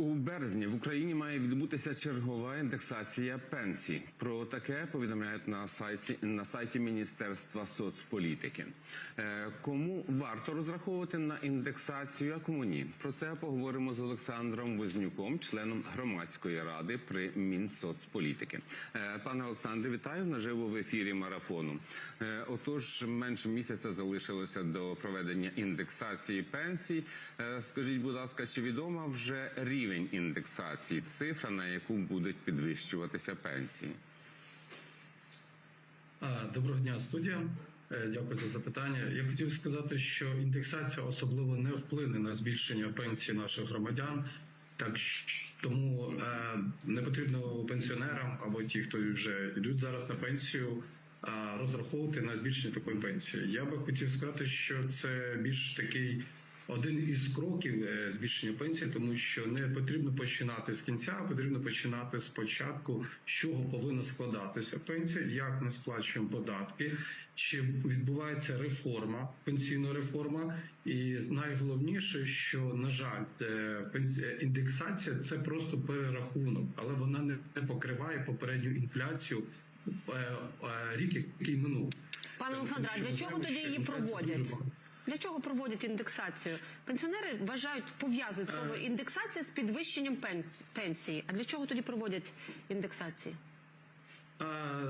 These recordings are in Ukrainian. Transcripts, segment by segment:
У березні в Україні має відбутися чергова індексація пенсій. Про таке повідомляють на сайті на сайті Міністерства соцполітики. Е, Кому варто розраховувати на індексацію, а кому ні? Про це поговоримо з Олександром Вознюком, членом громадської ради при Мінсоцполітики. Е, Пане Олександре, вітаю наживо в ефірі марафону. Е, Отож, менше місяця залишилося до проведення індексації пенсій. Е, Скажіть, будь ласка, чи відома вже рівень індексації, цифра, на яку будуть підвищуватися пенсії? Доброго дня, студія. Е, Дякую за запитання. Я хотів сказати, що індексація особливо не вплине на збільшення пенсії наших громадян. Так тому е, не потрібно пенсіонерам або ті, хто вже йдуть зараз на пенсію, розраховувати на збільшення такої пенсії. Я би хотів сказати, що це більш такий один із кроків е, збільшення пенсії, тому що не потрібно починати з кінця, а потрібно починати спочатку, з чого повинна складатися пенсія, як ми сплачуємо податки, чи відбувається реформа, пенсійна реформа. І найголовніше, що на жаль, е, індексація це просто перерахунок, але вона не покриває попередню інфляцію е, е, рік, який минув. Пане Олександре, а для чого тоді її проводять? Для чого проводять індексацію? Пенсіонери вважають, пов'язують слово Е. індексація з підвищенням пенсії. А для чого тоді проводять індексації?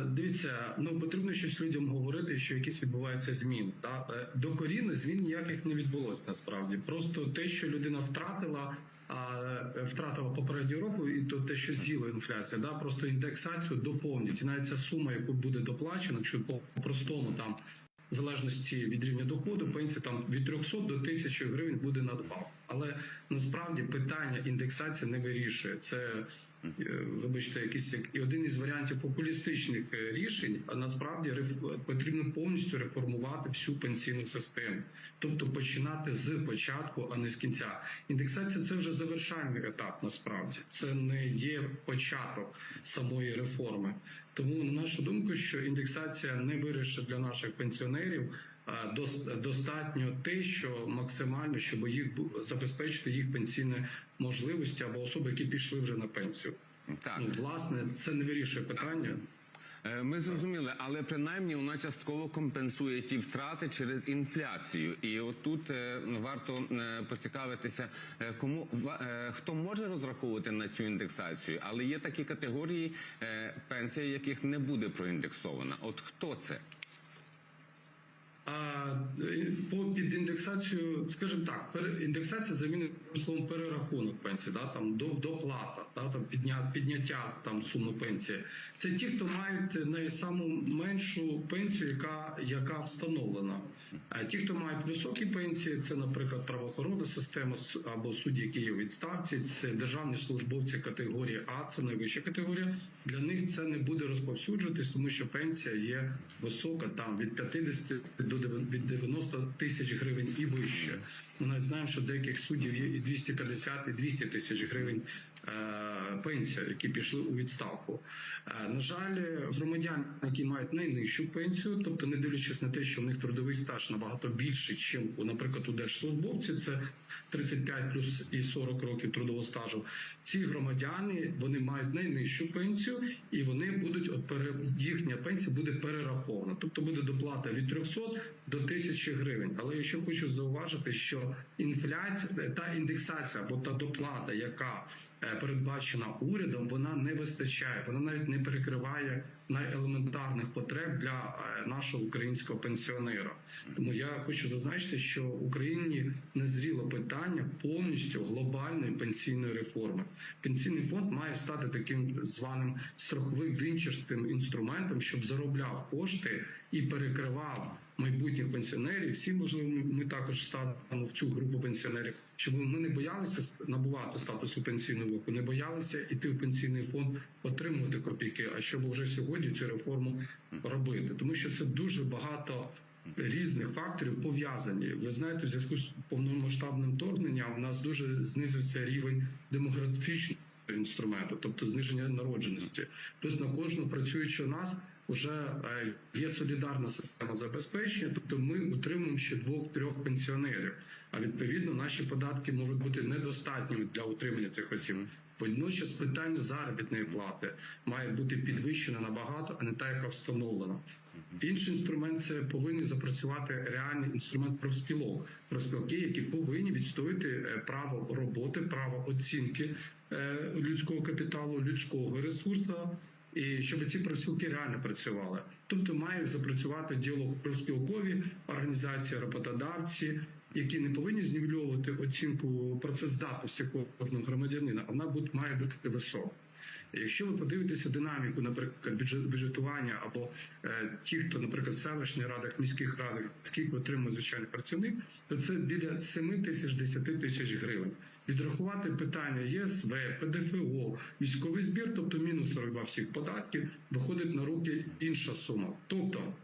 Дивіться, ну потрібно щось людям говорити, що якісь відбуваються зміни. Та Е, докорінно змін ніяких не відбулося насправді. Просто те, що людина втратила, а е, втратила попереднього року, і то те, що з'їла інфляція, да просто індексацію доповнять. І навіть ця сума, яку буде доплачена, якщо по простому там. В залежності від рівня доходу, пенсія там від 300 до 1000 гривень буде надбав. Але насправді питання індексації не вирішує. Це вибачте, якийсь як і один із варіантів популістичних е, рішень. А насправді потрібно повністю реформувати всю пенсійну систему, тобто починати з початку, а не з кінця. Індексація це вже завершальний етап. Насправді це не є початок самої реформи. Тому на нашу думку, що індексація не вирішить для наших пенсіонерів. Достатньо те, що максимально, щоб їх забезпечити їх пенсійні можливості або особи, які пішли вже на пенсію. Так. Ну, власне, це не вирішує питання. Е, Ми зрозуміли, але принаймні вона частково компенсує ті втрати через інфляцію. І отут е, варто е, поцікавитися, кому хто може розраховувати на цю індексацію, але є такі категорії пенсія, яких не буде проіндексована. От хто це? Е, по під індексацію, скажімо так, індексація замінить словом перерахунок пенсії, да, там до доплата, да, там підня, підняття там суми пенсії. Це ті, хто мають найсаму меншу пенсію, яка, яка встановлена. А ті, хто мають високі пенсії, це, наприклад, правоохоронна система або судді, які є у відставці, це державні службовці категорії А, це найвища категорія. Для них це не буде розповсюджуватись, тому що пенсія є висока, там від 50 до від 90 тисяч гривень і вище. Ми знаємо, що деяких суддів є і 250, і 200 тисяч гривень е, пенсія, які пішли у відставку. Е, на жаль, громадяни, які мають найнижчу пенсію, тобто не дивлячись на те, що в них трудовий стаж набагато більший, ніж, наприклад, у держслужбовців, це 35 плюс і 40 років трудового стажу. Ці громадяни вони мають найнижчу пенсію, і вони будуть от пере, їхня пенсія буде перерахована, тобто буде доплата від 300 до 1000 гривень. Але я ще хочу зауважити, що інфляція та індексація або та доплата, яка е, передбачена урядом, вона не вистачає, вона навіть не перекриває найелементарних потреб для е, нашого українського пенсіонера. Тому я хочу зазначити, що в Україні незріло питання повністю глобальної пенсійної реформи. Пенсійний фонд має стати таким званим страховим вінчерським інструментом, щоб заробляв кошти і перекривав майбутніх пенсіонерів. Всі можливо, ми також станемо в цю групу пенсіонерів, щоб ми не боялися набувати статусу пенсійного віку, не боялися йти в пенсійний фонд, отримувати копійки, а щоб вже сьогодні цю реформу робити, тому що це дуже багато. Різних факторів пов'язані. Ви знаєте, в зв'язку з повномасштабним вторгненням у нас дуже знизився рівень демографічного інструменту, тобто зниження народженості. Тобто на кожного працюючого нас вже е, є солідарна система забезпечення, тобто ми утримуємо ще двох-трьох пенсіонерів. А відповідно наші податки можуть бути недостатніми для утримання цих осіб. Водночас питання заробітної плати має бути підвищена набагато, а не та, яка встановлена. Інший інструмент це повинні запрацювати реальний інструмент профспілок, профспілки, які повинні відстояти е, право роботи, право оцінки е, людського капіталу, людського ресурсу, і щоб ці профспілки реально працювали. Тобто має запрацювати діалог профспілкові організації, роботодавці, які не повинні знівельовувати оцінку працездатності кожного громадянина, вона буде- має бути висока. Якщо ви подивитеся динаміку, наприклад, бюджет- бюджетування або е, ті, хто, наприклад, в селищних радах, міських радах, скільки отримує звичайний працівник, то це біля 7 тисяч 10 тисяч гривень. Відрахувати питання ЄСВ, ПДФО, військовий збір, тобто мінус 42 всіх податків, виходить на руки інша сума. Тобто,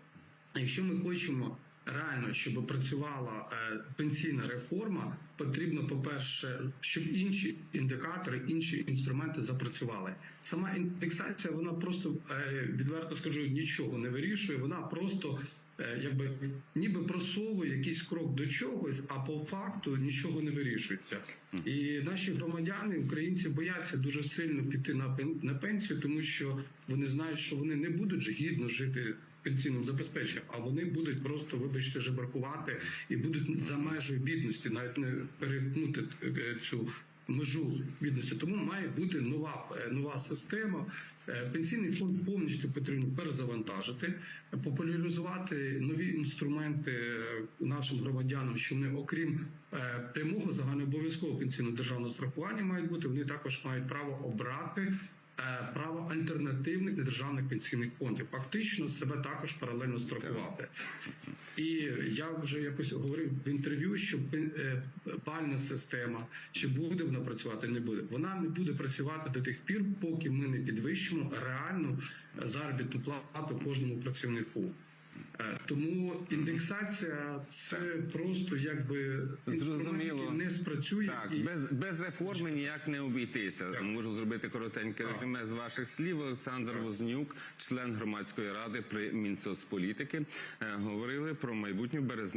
якщо ми хочемо реально, щоб працювала е, пенсійна реформа, потрібно, по-перше, щоб інші індикатори, інші інструменти запрацювали. Сама індексація, вона просто е, відверто скажу, нічого не вирішує. Вона просто якби ніби просовує якийсь крок до чогось, а по факту нічого не вирішується. І наші громадяни, українці, бояться дуже сильно піти на пен- пенсію, тому що вони знають, що вони не будуть гідно жити пенсійним забезпеченням, а вони будуть просто, вибачте, жебракувати і будуть за межею бідності, навіть не перетнути е, цю межу бідності. Тому має бути нова е, нова система. Е, Пенсійний фонд повністю потрібно перезавантажити, популяризувати нові інструменти е, нашим громадянам, що вони, окрім прямого загальнообов'язкового пенсійного державного страхування, мають бути, вони також мають право обрати право альтернативних недержавних пенсійних фондів. Фактично себе також паралельно страхувати. І я вже якось говорив в інтерв'ю, що е, пальна система, чи буде вона працювати, не буде. Вона не буде працювати до тих пір, поки ми не підвищимо реальну е, заробітну плату кожному працівнику. Е, Тому індексація це просто якби Зрозуміло. не спрацює Так, і без, без реформи ніяк не обійтися. Можу зробити коротеньке резюме з ваших слів. Олександр Вознюк, член громадської ради при Мінсоцполітики, е, говорили про майбутню березневу